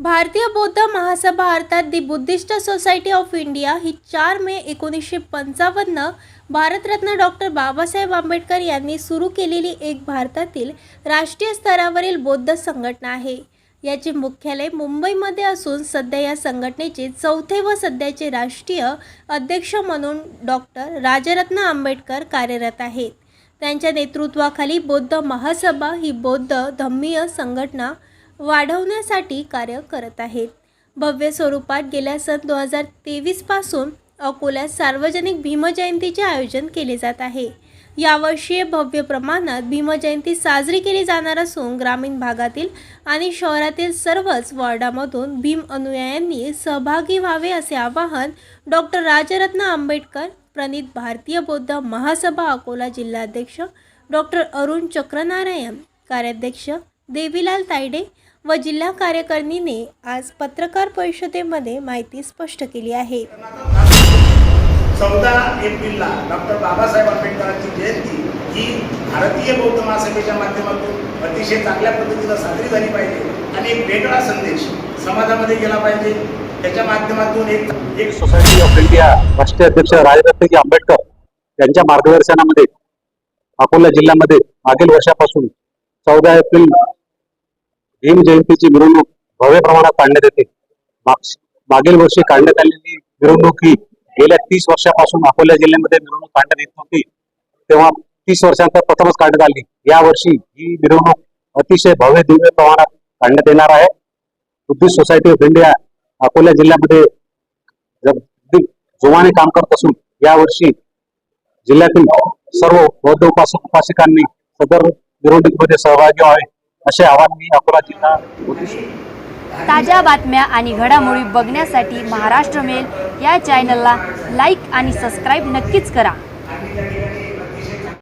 भारतीय बौद्ध महासभा अर्थात the Buddhist society of India ही चार मे एकोणीसशे पंचावन्न भारतरत्न डॉक्टर बाबासाहेब आंबेडकर यांनी सुरू केलेली एक भारतातील राष्ट्रीय स्तरावरील बौद्ध संघटना आहे. याचे मुख्यालय मुंबईमध्ये असून सध्या या संघटनेचे चौथे व सध्याचे राष्ट्रीय अध्यक्ष म्हणून डॉक्टर राजरत्न आंबेडकर कार्यरत आहेत. त्यांच्या नेतृत्वाखाली बौद्ध महासभा ही बौद्ध धम्मीय संघटना वाढवण्यासाठी कार्य करत आहेत. भव्य स्वरूपात गेल्या सन दोन हजार तेवीसपासून अकोल्यात सार्वजनिक भीमजयंतीचे आयोजन केले जात आहे. यावर्षी भव्य प्रमाणात भीमजयंती साजरी केली जाणार असून ग्रामीण भागातील आणि शहरातील सर्वच वॉर्डामधून भीम अनुयायांनी सहभागी व्हावे असे आवाहन डॉक्टर राजरत्न आंबेडकर प्रणित भारतीय बौद्ध महासभा अकोला जिल्हाध्यक्ष डॉक्टर अरुण चक्रनारायण कार्याध्यक्ष देवीलाल तायडे व जिल्हा कार्यकारिणीने आज पत्रकार परिषदेमध्ये माहिती स्पष्ट केली आहे. चौदा एप्रिलला डॉक्टर बाबासाहेब आंबेडकरांची जयंती ही भारतीय बौद्ध महासभेच्या माध्यमातून अतिशय चांगल्या पद्धतीनं साजरी झाली पाहिजे आणि एक वेगळा संदेश समाजामध्ये गेला पाहिजे. त्याच्या माध्यमातून एक एक सोसायटी ऑफ इंडिया राष्ट्रीय अध्यक्ष राजरत्नजी आंबेडकर यांच्या मार्गदर्शनामध्ये अकोला जिल्ह्यामध्ये मागील वर्षापासून चौदा एप्रिल भीम जयंतीची मिरवणूक भव्य प्रमाणात काढण्यात येते. मागील वर्षी काढण्यात आलेली मिरवणूक ही गेल्या तीस वर्षापासून अकोला जिल्ह्यामध्ये मिरवणूक काढण्यात येत नव्हती. तेव्हा तीस वर्षांतर प्रथमच काढण्यात आली. या वर्षी ही मिरवणूक अतिशय भव्य दिव्य प्रमाणात काढण्यात येणार आहे. Buddhist society of India Akola जिल्ह्यामध्ये जोमाने काम करत असून यावर्षी जिल्ह्यातील सर्व बौद्ध उपासक उपासिकांनी सदर मिरवणुकीमध्ये सहभागी व्हावे. असे आवाहन मी अकोला जिल्हा ताज्या बातम्या आणि घडामोडी बघण्यासाठी महाराष्ट्र मेल या चॅनलला लाईक आणि सबस्क्राईब नक्कीच करा.